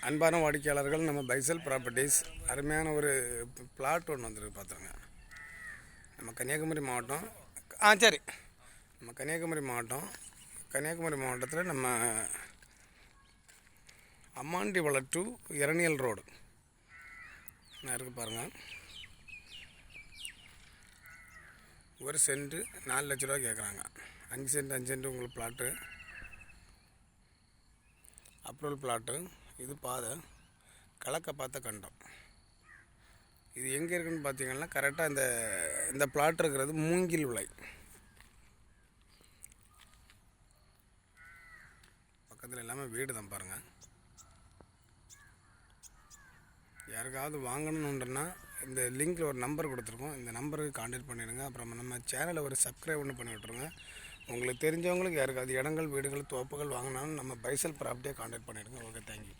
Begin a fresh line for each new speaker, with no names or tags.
அன்பான வாடிக்கையாளர்கள் நம்ம பைசல் ப்ராப்பர்ட்டிஸ் அருமையான ஒரு பிளாட் ஒன்று வந்திருக்கு பார்த்துருங்க நம்ம கன்னியாகுமரி மாவட்டம் ஆ சரி. நம்ம கன்னியாகுமரி மாவட்டம் கன்னியாகுமரி மாவட்டத்தில் நம்ம அம்மாண்டி வளட்டு டு இரணியல் ரோடு. நான் இருக்கு பாருங்கள் ஒரு சென்ட்டு நாலு லட்ச ரூபா கேட்குறாங்க அஞ்சு சென்ட் அஞ்சு சென்ட் உங்களுக்கு பிளாட்டு அப்ரூவல் பிளாட்டு இது பாதை கலக்க பார்த்த கண்டம். இது எங்கே இருக்குன்னு பார்த்தீங்கன்னா கரெக்டாக இந்த இந்த பிளாட் இருக்கிறது மூங்கில் உலை பக்கத்தில் எல்லாமே வீடு தான் பாருங்கள் யாருக்காவது வாங்கணுன்றனா இந்த லிங்க்கில் ஒரு நம்பர் கொடுத்துருக்கோம். இந்த நம்பருக்கு காண்டாக்ட் பண்ணிடுங்க. அப்புறம் நம்ம சேனலை ஒரு சப்ஸ்கிரைப் ஒன்று பண்ணி விட்ருங்க உங்களுக்கு தெரிஞ்சவங்களுக்கு யாருக்காவது இடங்கள் வீடுகள் தோப்புகள் வாங்கினாலும் நம்ம பைசல் ப்ராப்பர்ட்டியை காண்டாக்ட் பண்ணிடுங்க. Okay thank you